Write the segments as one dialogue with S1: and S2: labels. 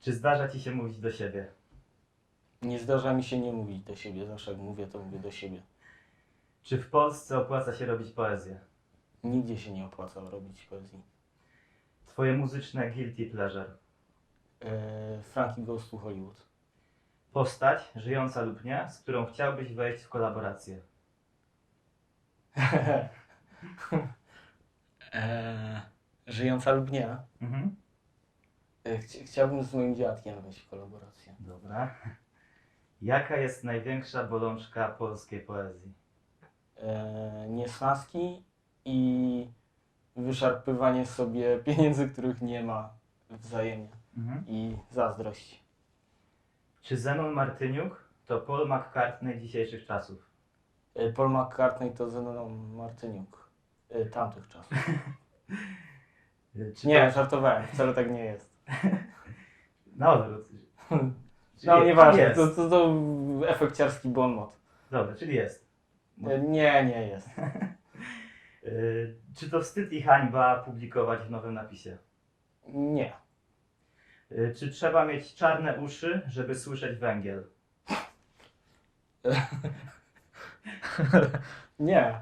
S1: Czy zdarza ci się mówić do siebie?
S2: Nie zdarza mi się nie mówić do siebie, zawsze jak mówię, to mówię do siebie.
S1: Czy w Polsce opłaca się robić poezję?
S2: Nigdzie się nie opłaca robić poezji.
S1: Twoje muzyczne guilty pleasure.
S2: E, Frankie Goes to Hollywood.
S1: Postać, żyjąca lub nie, z którą chciałbyś wejść w kolaborację.
S2: e, żyjąca lub nie.
S1: Mhm.
S2: E, chci- chciałbym z moim dziadkiem wejść w kolaborację.
S1: Dobra. Jaka jest największa bolączka polskiej poezji?
S2: E, niesnaski i wyszarpywanie sobie pieniędzy, których nie ma wzajemnie.
S1: Mhm.
S2: I zazdrość.
S1: Czy Zenon Martyniuk to Paul McCartney dzisiejszych czasów?
S2: E, Paul McCartney to Zenon Martyniuk. E, tamtych czasów.
S1: Czy
S2: Nie,
S1: to-
S2: żartowałem, wcale tak nie jest.
S1: Na odwrót. Czyli
S2: No nieważne,
S1: jest.
S2: to, to, to efekciarski bon mot.
S1: Dobra, czyli jest.
S2: E, Nie, nie jest.
S1: Y, Czy to wstyd i hańba publikować w nowym napisie?
S2: Nie.
S1: Y, Czy trzeba mieć czarne uszy, żeby słyszeć węgiel?
S2: Nie.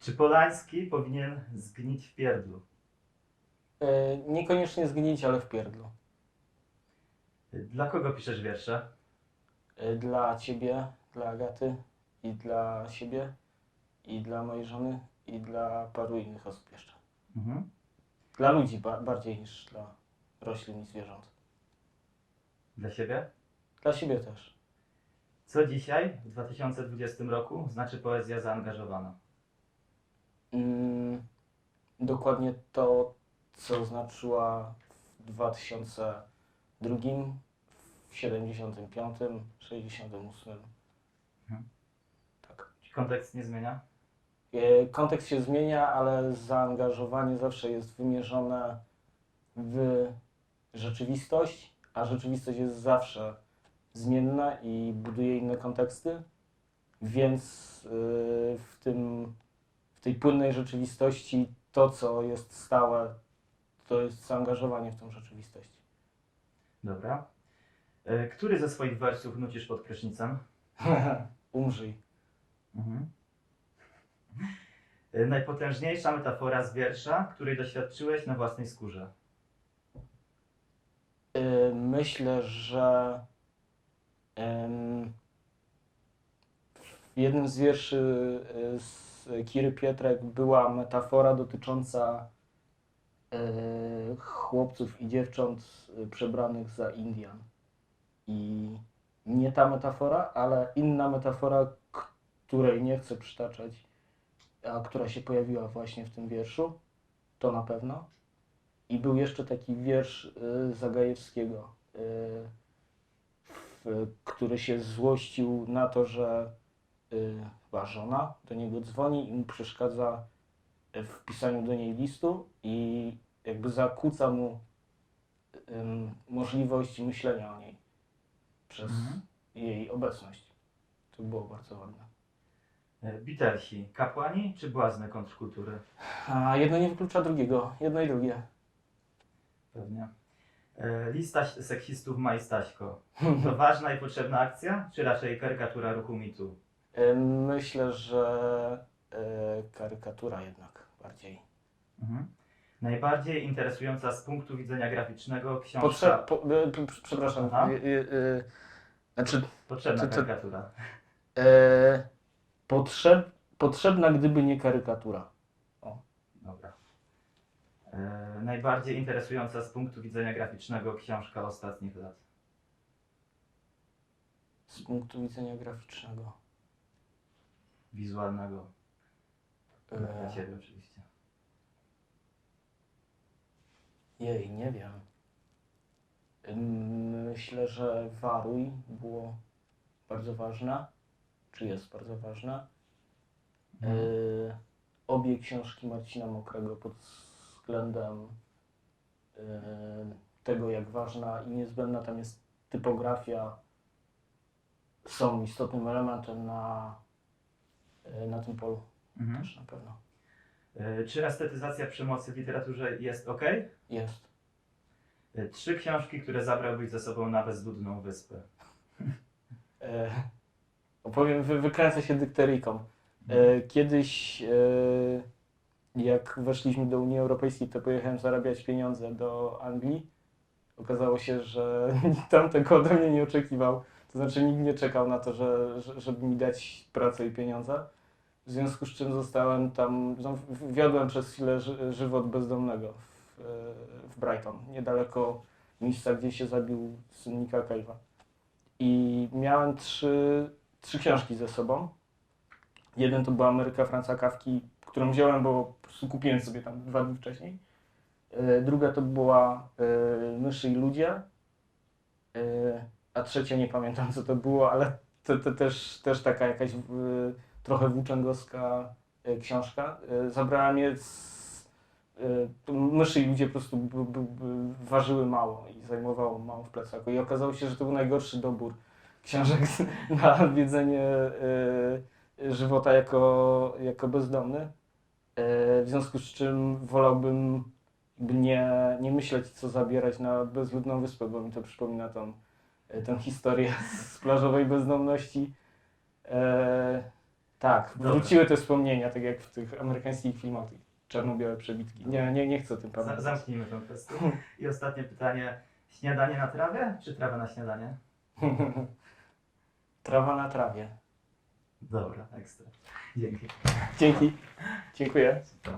S1: Czy Polański powinien zgnić w pierdlu?
S2: E, Niekoniecznie zgnić, ale w pierdlu.
S1: Dla kogo piszesz wiersze?
S2: E, Dla ciebie, dla Agaty i dla siebie i dla mojej żony i dla paru innych osób jeszcze.
S1: Mhm.
S2: Dla ludzi ba- bardziej niż dla roślin i zwierząt.
S1: Dla siebie?
S2: Dla siebie też.
S1: Co dzisiaj, w 2020 roku, znaczy poezja zaangażowana?
S2: Mm, dokładnie to, co znaczyła w 2002, w 75, 68.
S1: Mhm.
S2: Tak.
S1: Czy kontekst nie zmienia?
S2: E, Kontekst się zmienia, ale zaangażowanie zawsze jest wymierzone w rzeczywistość, a rzeczywistość jest zawsze zmienna i buduje inne konteksty, więc y, w, tym, w tej płynnej rzeczywistości to, co jest stałe, to jest zaangażowanie w tą rzeczywistość.
S1: Dobra. Y, Który ze swoich wersów nucisz pod prysznicem?
S2: Umrzyj.
S1: Mhm. Y, Najpotężniejsza metafora z wiersza, której doświadczyłeś na własnej skórze.
S2: Y, Myślę, że em, w jednym z wierszy y, z Kiry Pietrek była metafora dotycząca chłopców i dziewcząt y, przebranych za Indian. I nie ta metafora, ale inna metafora, której nie chcę przytaczać, a która się pojawiła właśnie w tym wierszu, to na pewno. I był jeszcze taki wiersz y, Zagajewskiego, który się złościł na to, że chyba żona do niego dzwoni i mu przeszkadza w pisaniu do niej listu i jakby zakłóca mu ym, możliwość myślenia o niej przez
S1: Mhm.
S2: jej obecność. To było bardzo ładne.
S1: Beatlesi, kapłani czy błazny kontrkultury?
S2: A jedno nie wyklucza drugiego, jedno i drugie.
S1: Pewnie. Y, Lista seksistów ma i Staśko. To ważna i potrzebna akcja, czy raczej karykatura ruchu mitu?
S2: Y, Myślę, że karykatura jednak bardziej.
S1: Mhm. Najbardziej interesująca z punktu widzenia graficznego książka...
S2: Potrze- po, y, p- przepraszam.
S1: Aha.
S2: Y, y, y, znaczy,
S1: Potrzebna
S2: to- to-
S1: karykatura.
S2: y, potrzeb, potrzebna, gdyby nie karykatura.
S1: Dobra. E, najbardziej interesująca z punktu widzenia graficznego książka ostatnich lat.
S2: Z punktu widzenia graficznego.
S1: Wizualnego. Dla Ciebie oczywiście.
S2: jej, nie wiem. Myślę, że Waruj było bardzo ważne. Czy jest bardzo ważne. Y, obie książki Marcina Mokrego pod względem y, tego, jak ważna i niezbędna tam jest typografia, są istotnym elementem na, y, na tym polu
S1: Mhm.
S2: też na pewno.
S1: E, czy estetyzacja przemocy w literaturze jest ok?
S2: Jest.
S1: Y, Trzy książki, które zabrałbyś ze sobą na bezludną wyspę.
S2: E, opowiem, wy, wykręcę się dykteryjką. E, kiedyś, e, jak weszliśmy do Unii Europejskiej, to pojechałem zarabiać pieniądze do Anglii. Okazało się, że nikt tam tego ode mnie nie oczekiwał. To znaczy nikt nie czekał na to, że, że, żeby mi dać pracę i pieniądze. W związku z czym zostałem tam, no, wiodłem przez chwilę ży, żywot bezdomnego w, w Brighton, niedaleko miejsca, gdzie się zabił syn Nicka Cave'a. I miałem trzy, trzy książki ze sobą. Jeden to była Ameryka Franca Kawki, którą wziąłem, bo po prostu kupiłem sobie tam dwa dni wcześniej. E, Druga to była e, Myszy i ludzie. E, A trzecia nie pamiętam co to było, ale to, to też, też taka jakaś trochę włóczęgowska e, książka. E, Zabrałem je z e, myszy i ludzie po prostu b, b, b, ważyły mało i zajmowało mało w plecaku. I okazało się, że to był najgorszy dobór książek na odwiedzenie e, żywota jako, jako bezdomny. W związku z czym wolałbym nie, nie myśleć, co zabierać na bezludną wyspę, bo mi to przypomina tą, tę historię z plażowej bezdomności. Tak,
S1: Dobra.
S2: wróciły te wspomnienia, tak jak w tych amerykańskich filmach, tych czarno-białe przebitki. Nie, nie, nie chcę o tym pamiętać.
S1: Zamknijmy tę kwestię. I ostatnie pytanie. Śniadanie na trawie, czy trawa na śniadanie?
S2: Trawa na trawie.
S1: Dobra, ekstra. Dzięki.
S2: Dzięki. Dziękuję.
S1: Super.